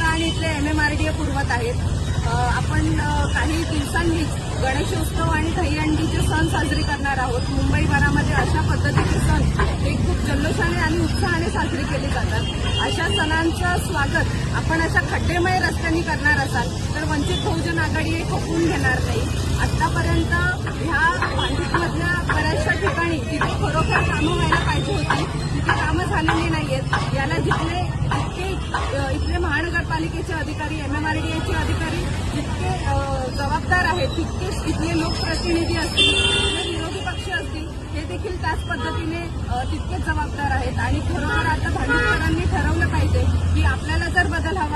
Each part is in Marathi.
महानगरपालिका आणि इथले M M R D A पुरवत आहेत. आपण काही दिवसांनीच गणेशोत्सव आणि दहीहंडीचे सण साजरे करणार आहोत. मुंबईभरामध्ये अशा पद्धतीचे सण हे खूप जल्लोषाने आणि उत्साहाने साजरे केले जातात. अशा सणांचं स्वागत आपण अशा खड्डेमय रस्त्यांनी करणार असाल तर वंचित बहुजन आघाडी हे खपवून घेणार नाही. आतापर्यंत ह्या भांडूपमधल्या बऱ्याचशा ठिकाणी जिथे खरोखर कामं व्हायला पाहिजे होती. तिथे कामं झालेली नाहीयेत. याला जिथले जितके अ, इथले महापालिकेचे अधिकारी एम एम आर डी एचे अधिकारी जितके जबाबदार आहेत तितकेच तिथले लोकप्रतिनिधी असतील विरोधी पक्ष असतील हे देखील त्याच पद्धतीने तितकेच जबाबदार आहेत. आणि खरोखर आता भांडेकरांनी ठरवलं पाहिजे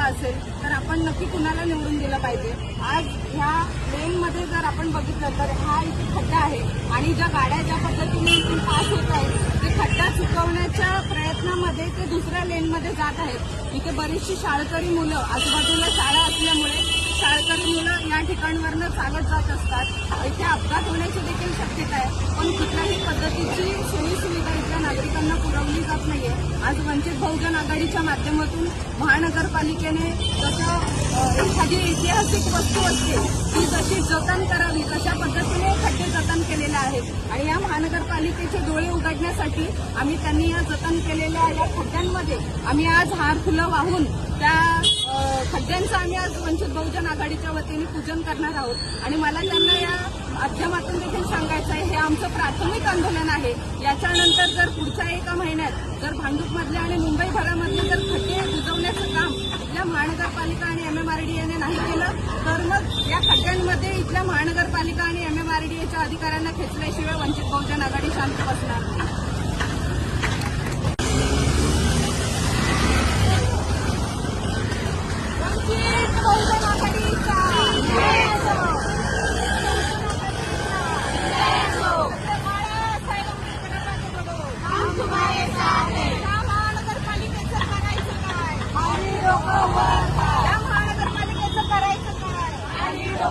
असेल तर आपण नक्की कुणाला निवडून दिलं पाहिजे? आज ह्या लेनमध्ये जर आपण बघितलं तर हा इथे खड्डा आहे. आणि ज्या गाड्या ज्या पद्धतीने इथून पास होत आहेत ते खड्डा चुकवण्याच्या प्रयत्नामध्ये ते दुसऱ्या लेनमध्ये जात आहेत. इथे बरीचशी शाळकरी मुलं आजूबाजूला शाळा असल्यामुळे शाळकरी मुलं या ठिकाणवरनं चालत जात असतात. इथे अपघात होण्याची देखील शक्यता आहे. पण कुठल्याही पद्धतीची सोयी सुविधा इथल्या नागरिकांना पुरवली जात नाहीये आज वंचित बहुजन आघाडीच्या माध्यमातून महानगरपालिकेने जसं एखादी ऐतिहासिक वस्तू असते ती जशी जतन करावी तशा पद्धतीने खड्डे जतन केलेले आहेत. आणि या महानगरपालिकेचे डोळे उघडण्यासाठी आम्ही त्यांनी या जतन केलेल्या या खड्ड्यांमध्ये आम्ही आज हार फुलं वाहून त्या खड्ड्यांचं आम्ही आज वंचित बहुजन आघाडीच्या वतीने पूजन करणार आहोत. आणि मला त्यांना या माध्यमात देखील सांगायचं आहे हे आमचं प्राथमिक आंदोलन आहे. याच्यानंतर जर पुढच्या एका महिन्यात जर भांडूपमधल्या आणि मुंबई मुंबईभरामधले जर खड्डे बुजवण्याचं काम इथल्या महानगरपालिका आणि एम एम आर डी नाही केलं तर मग या खड्ड्यांमध्ये इथल्या महानगरपालिका आणि एम एम आर डी अधिकाऱ्यांना खेचल्याशिवाय वंचित बहुजन आघाडी शांत बसणार नाही वंचित बहुजन आघाडीचा महानगरपालिकेचं करायचं काय या महानगरपालिकेचं करायचं काय महानगरपालिकेचं करायचं काय आज आम्ही वंचित बहुजन आघाडीच्या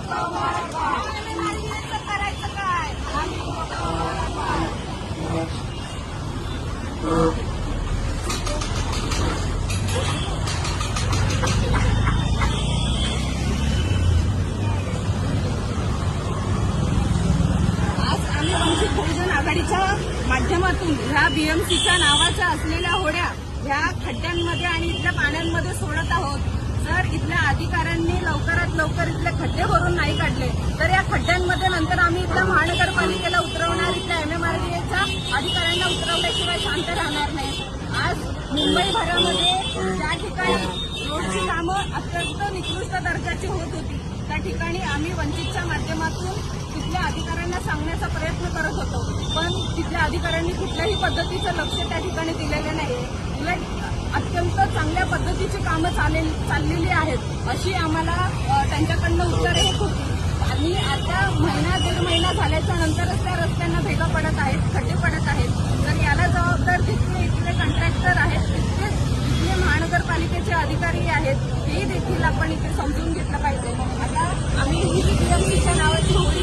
माध्यमातून ह्या बीएमसीच्या नावाच्या असलेल्या होड्या ह्या खड्ड्यांमध्ये आणि इथल्या पाण्यांमध्ये सोडत आहोत. जर इथल्या अधिकाऱ्यांनी लवकरात लवकर इथले खड्डे भरून नाही काढले तर या खड्ड्यांमध्ये नंतर आम्ही इथल्या महानगरपालिकेला उतरवणार इथल्या एम एम आर एच्या अधिकाऱ्यांना उतरवल्याशिवाय शांत राहणार नाही. आज मुंबई भरामध्ये ज्या ठिकाणी रोडची कामं अत्यंत निकृष्ट दर्जाची होत होती त्या ठिकाणी आम्ही वंचितच्या माध्यमातून तिथल्या अधिकाऱ्यांना सांगण्याचा प्रयत्न करत होतो. पण तिथल्या अधिकाऱ्यांनी कुठल्याही पद्धतीचं लक्ष त्या ठिकाणी दिलेलं पद्धतीची कामं चालेल चाललेली आहेत अशी आम्हाला त्यांच्याकडनं उत्तर येत होती. आणि आता महिना दीड महिना झाल्याच्या नंतरच त्या रस्त्यांना भेगा पडत आहेत खड्डे पडत आहेत. तर याला जबाबदार तिथले इथले कंट्रॅक्टर आहेत तिथलेच इथले महानगरपालिकेचे अधिकारी आहेत हे देखील आपण इथे समजून घेतलं पाहिजे. आता आम्ही ही नावाची